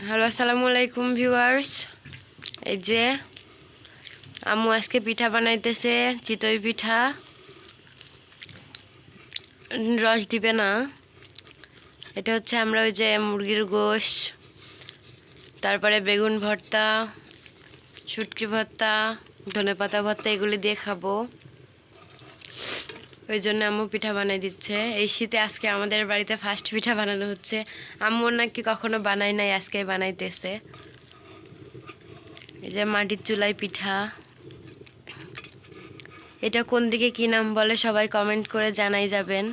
Hello আসসালামু আলাইকুম viewers এই যে, আম্মু আজকে পিঠা বানাইতেছে, চিতই পিঠা। রস দিবে না। এটা হচ্ছে আমরা ওই যে মুরগির গোশ, তারপরে বেগুন ভর্তা, শুটকি ভর্তা ধনে পাতা ভর্তা, এগুলি দিয়ে খাব। ওই জন্য আম্মু পিঠা বানাই দিচ্ছে। এই শীতে আজকে আমাদের বাড়িতে ফার্স্ট পিঠা বানানো হচ্ছে। আম্মু নাকি কখনো বানাই নাই, আজকে বানাইতেছে। এই যে মাটির চুলায় পিঠা। এটা কোন দিকে কি নাম বলে সবাই কমেন্ট করে জানাই যাবেন।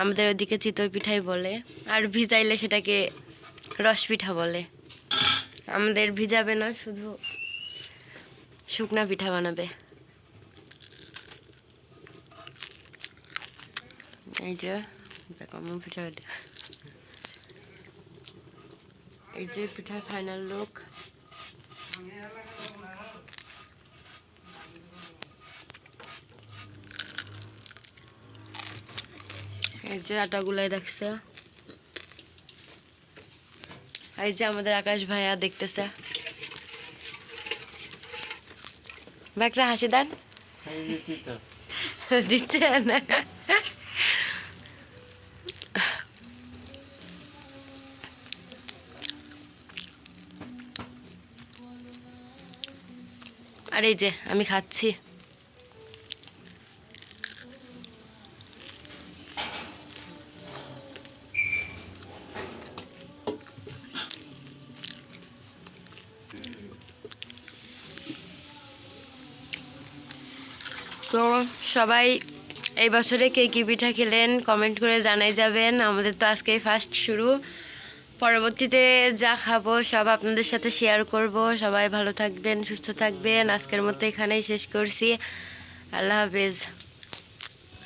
আমাদের ওদিকে চিতই পিঠাই বলে। আর ভিজাইলে সেটাকে রস পিঠা বলে। আমাদের ভিজাবে না, শুধু শুকনা পিঠা বানাবে। এই যে দেখো পিঠা। এই যে পিঠার ফাইনাল লুক এই যে আটা গুলাই রাখছে এই যে আমাদের আকাশ ভাইয়া দেখতেছে একটা হাসি দেন দিচ্ছে না আর এই যে, আমি খাচ্ছি। তো সবাই, এই বছরে কে কী পিঠা খেলেন কমেন্ট করে জানাই যাবেন। আমাদের তো আজকেই ফার্স্ট শুরু। পরবর্তীতে যা খাব সব আপনাদের সাথে শেয়ার করব। সবাই ভালো থাকবেন, সুস্থ থাকবেন। আজকের মতো এখানেই শেষ করছি। আল্লাহ হাফেজ।